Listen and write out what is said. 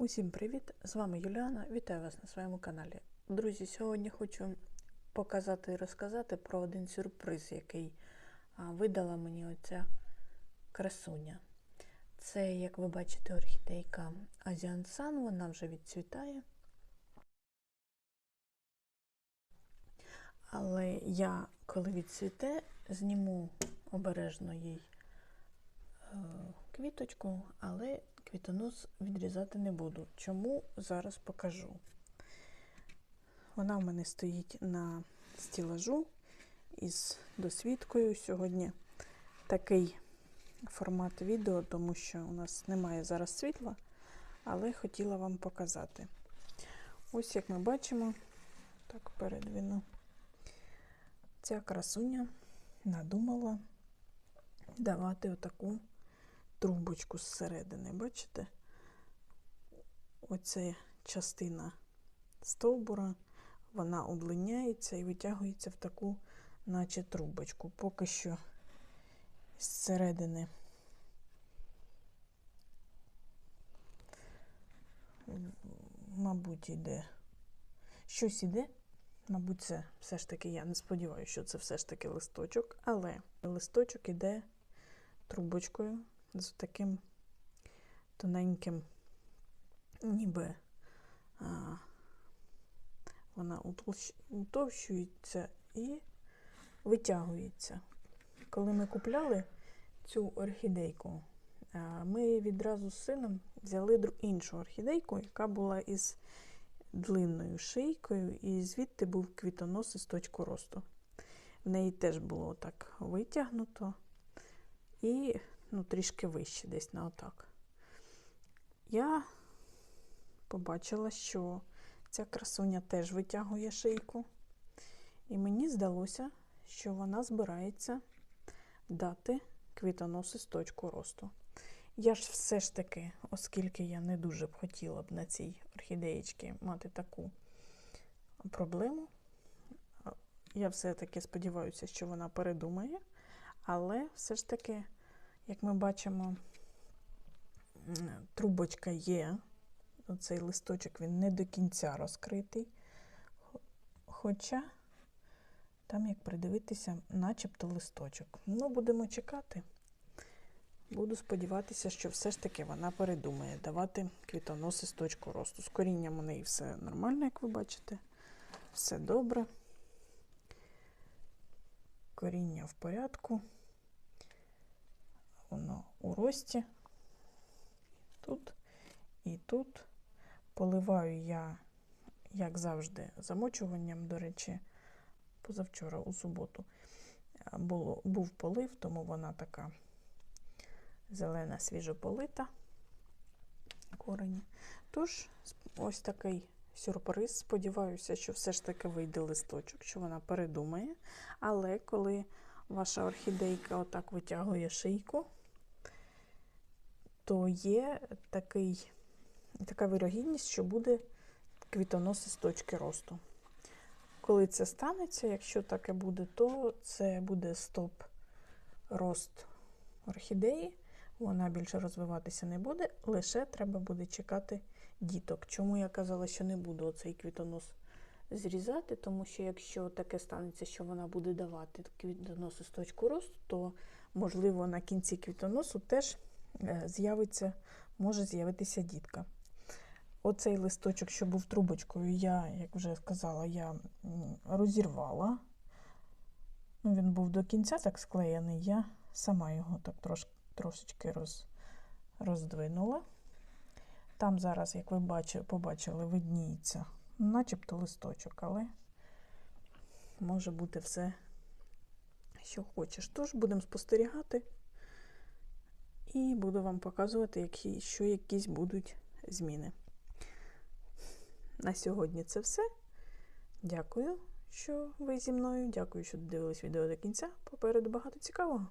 Усім привіт! З вами Юліана. Вітаю вас на своєму каналі. Друзі, сьогодні хочу показати і розказати про один сюрприз, який видала мені оця красуня. Це, як ви бачите, орхідейка Asian Sun, вона вже відцвітає. Але я, коли відцвіте, зніму обережно їй е, квіточку, але квітонос відрізати не буду. Чому зараз покажу. Вона в мене стоїть на стілажу із досвідкою. Сьогодні такий формат відео, тому що у нас немає зараз світла, але хотіла вам показати. Ось як ми бачимо, так передвіну, ця красуня надумала давати отаку трубочку зсередини. Бачите? Оця частина стовбура, вона удлиняється і витягується в таку, наче трубочку. Поки що зсередини мабуть, іде. Щось іде. Мабуть, це все ж таки, я не сподіваюся, що це все ж таки листочок, але листочок іде трубочкою з таким тоненьким, ніби а, вона утовщується і витягується. Коли ми купляли цю орхідейку, ми відразу з сином взяли іншу орхідейку, яка була із длинною шийкою, і звідти був квітонос із точку росту. В неї теж було так витягнуто і ну, трішки вище, десь на отак. Я побачила, що ця красуня теж витягує шийку. І мені здалося, що вона збирається дати квітоноси з точку росту. Я ж все ж таки, оскільки я не дуже б хотіла б на цій орхідеєчці мати таку проблему, я все-таки сподіваюся, що вона передумає, але все ж таки як ми бачимо, трубочка є, оцей листочок він не до кінця розкритий. Хоча, там, як придивитися, начебто листочок. Ну, будемо чекати. Буду сподіватися, що все ж таки вона передумає давати квітоноси з точку росту. З корінням у неї все нормально, як ви бачите. Все добре. Коріння в порядку рості. Тут і тут. Поливаю я, як завжди, замочуванням, до речі, позавчора у суботу було, був полив, тому вона така зелена, свіжополита корені. Тож, ось такий сюрприз. Сподіваюся, що все ж таки вийде листочок, що вона передумає. Але коли ваша орхідейка отак витягує шийку, то є такий, така вирогідність, що буде квітонос з точки росту. Коли це станеться, якщо таке буде, то це буде стоп рост орхідеї. Вона більше розвиватися не буде, лише треба буде чекати діток. Чому я казала, що не буду оцей квітонос зрізати, тому що якщо таке станеться, що вона буде давати квітонос з точку росту, то, можливо, на кінці квітоносу теж з'явиться, може з'явитися дітка. Оцей листочок, що був трубочкою, я, як вже сказала, я розірвала. Ну, Він був до кінця так склеєний, я сама його так трош, трошечки роз, роздвинула. Там зараз, як ви бачили, побачили, видніється, начебто листочок, але може бути все, що хочеш. Тож будемо спостерігати. І буду вам показувати, які, що якісь будуть зміни. На сьогодні це все. Дякую, що ви зі мною. Дякую, що дивились відео до кінця. Попереду багато цікавого.